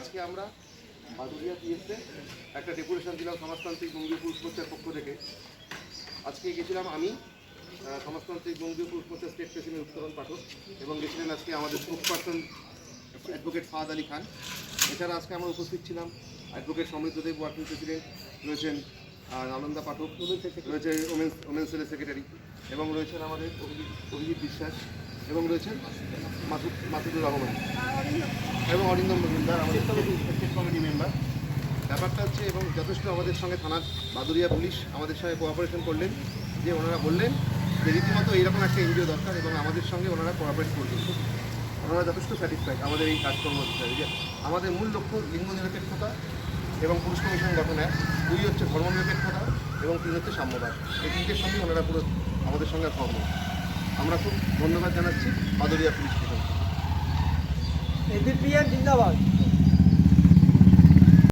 আজকে আমরা বাদুরিয়া পিএসে একটা ডেপুটেশন দিলাম সমাজতান্ত্রিক বঙ্গীয় পুরুষ মোর্চার পক্ষ থেকে। আজকে গেছিলাম আমি সমাজতান্ত্রিক বঙ্গীয় পুরুষ মোর্চার স্টেট প্রেসিডেন্ট উত্তরণ পাঠক এবং গেছিলেন আজকে আমাদের spokesperson advocate Fahad Ali Khan. এছাড়া আজকে আমরা উপস্থিত ছিলাম অ্যাডভোকেট সমৃদ্ধদেব ওয়ার্কিং প্রেসিডেন্ট রয়েছেন নালন্দা পাঠক, রয়েছে ওমেন্স ওমেন্স সেক্রেটারি এবং রয়েছেন আমাদের অভিজিৎ বিশ্বাস। এবং রয়েছেন মাসুদ মাসুদুর রহমান এবং অরিন্দম মজুমদার, আমাদের কমিটি মেম্বার ব্যাপারটা হচ্ছে, এবং যথেষ্ট আমাদের সঙ্গে থানার বাদুরিয়া পুলিশ আমাদের সঙ্গে কোঅপারেশন করলেন, যে ওনারা বললেন যে রীতিমতো এইরকম একটা এনজিও দরকার এবং আমাদের সঙ্গে ওনারা কোঅপারেট করবেন। ওনারা যথেষ্ট স্যাটিসফাইড আমাদের এই কাজকর্ম যে আমাদের মূল লক্ষ্য লিঙ্গ নিরপেক্ষতা এবং পুরুষ কমিশন গঠন এক। দুই হচ্ছে ধর্ম নিরপেক্ষতা এবং তিন হচ্ছে সাম্যবাদ। এই তিনটের সঙ্গে ওনারা পুরো আমাদের সঙ্গে ধর্ম আমরা খুব ধন্যবাদ জানাচ্ছি। বাদুরিয়া পুলিশ প্রশাসন এবিপিএন জিন্দাবাদ।